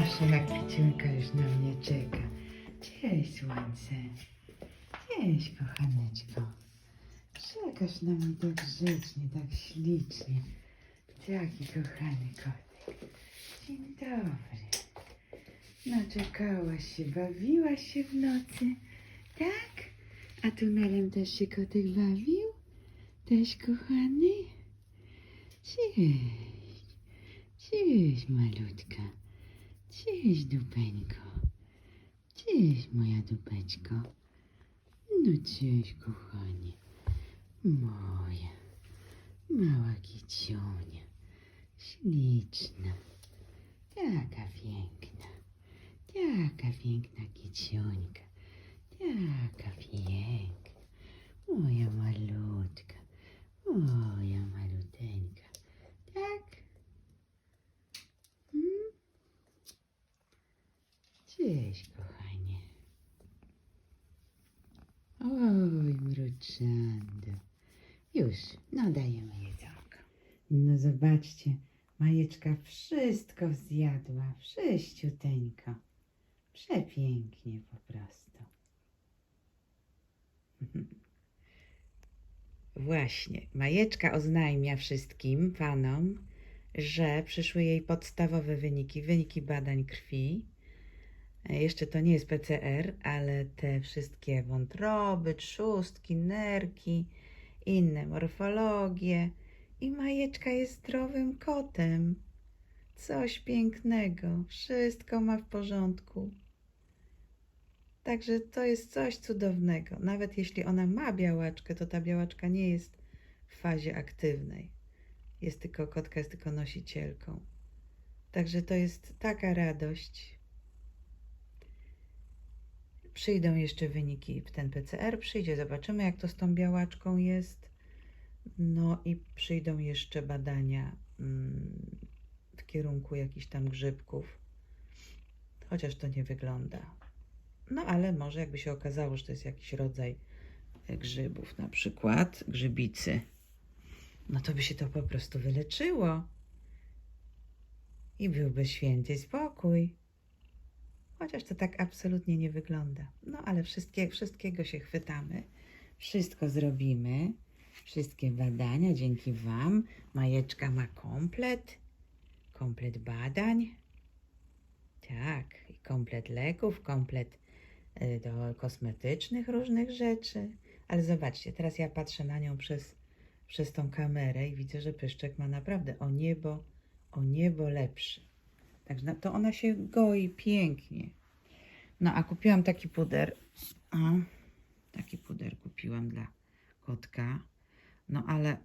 Proszę, jak Kiciunka już na mnie czeka. Cześć, słońce. Cześć, kochaneczko. Czekasz na mnie tak grzecznie, tak ślicznie. Jaki kochany kotek. Dzień dobry. Naczekałaś się, bawiłaś się w nocy, tak? A tunelem też się kotek bawił? Też kochany? Cześć. Cześć, malutka. Cześć, dupeńko. Cześć, moja dupeczko. No cześć, kochanie. Moja. Mała kiciunia. Śliczna. Taka piękna. Taka piękna kiciuńka. Taka piękna. Moja malutka. Moja maluteńka. Tak? Hmm? Cześć, kochanie. Mruczando. Już, no dajemy jedzonko. No zobaczcie, Majeczka wszystko zjadła, wszyściuteńko. Przepięknie po prostu. Właśnie, Majeczka oznajmia wszystkim panom, że przyszły jej podstawowe wyniki, wyniki badań krwi. E, Jeszcze to nie jest PCR, ale te wszystkie wątroby, trzustki, nerki, inne morfologie. I Majeczka jest zdrowym kotem. Coś pięknego. Wszystko ma w porządku. Także to jest coś cudownego. Nawet jeśli ona ma białaczkę, to ta białaczka nie jest w fazie aktywnej. Jest tylko, kotka jest tylko nosicielką. Także to jest taka radość. Przyjdą jeszcze wyniki w ten PCR, przyjdzie, zobaczymy jak to z tą białaczką jest. No i przyjdą jeszcze badania mm, w kierunku jakichś tam grzybków, chociaż to nie wygląda. No ale może jakby się okazało, że to jest jakiś rodzaj e, grzybów, na przykład grzybicy, no to by się to po prostu wyleczyło i byłby święty spokój. Chociaż to tak absolutnie nie wygląda. No ale wszystkie, wszystkiego się chwytamy, wszystko zrobimy, wszystkie badania dzięki Wam. Majeczka ma komplet, komplet badań. Tak, i komplet leków, komplet y, do kosmetycznych różnych rzeczy. Ale zobaczcie, teraz ja patrzę na nią przez, przez tą kamerę i widzę, że pyszczek ma naprawdę o niebo, o niebo lepszy. Także to ona się goi pięknie. No a kupiłam taki puder. O, taki puder kupiłam dla kotka. No ale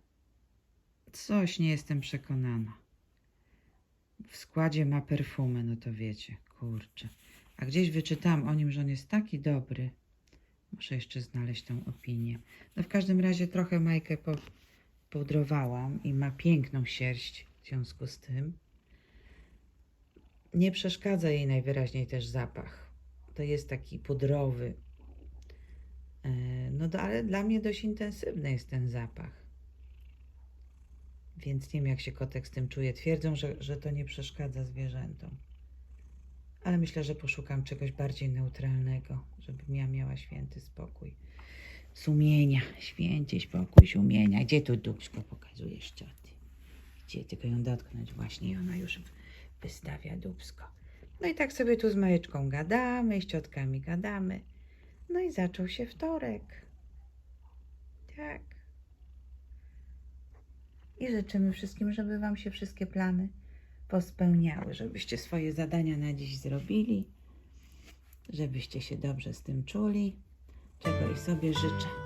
coś nie jestem przekonana. W składzie ma perfumę, no to wiecie, kurczę. A gdzieś wyczytałam o nim, że on jest taki dobry. Muszę jeszcze znaleźć tą opinię. No w każdym razie trochę Majkę po, pudrowałam i ma piękną sierść w związku z tym. Nie przeszkadza jej najwyraźniej też zapach. To jest taki pudrowy. E, No ale dla mnie dość intensywny jest ten zapach. Więc nie wiem, jak się kotek z tym czuje. Twierdzą, że, że to nie przeszkadza zwierzętom. Ale myślę, że poszukam czegoś bardziej neutralnego, żebym ja miała święty spokój. Sumienia, święty spokój sumienia. Gdzie tu dupsko pokazujesz cioty? Gdzie tylko ją dotknąć? Właśnie ona już wystawia dupsko. No i tak sobie tu z Majeczką gadamy, z ciotkami gadamy. No i zaczął się wtorek. Tak. I życzymy wszystkim, żeby Wam się wszystkie plany pospełniały, żebyście swoje zadania na dziś zrobili, żebyście się dobrze z tym czuli, czego i sobie życzę.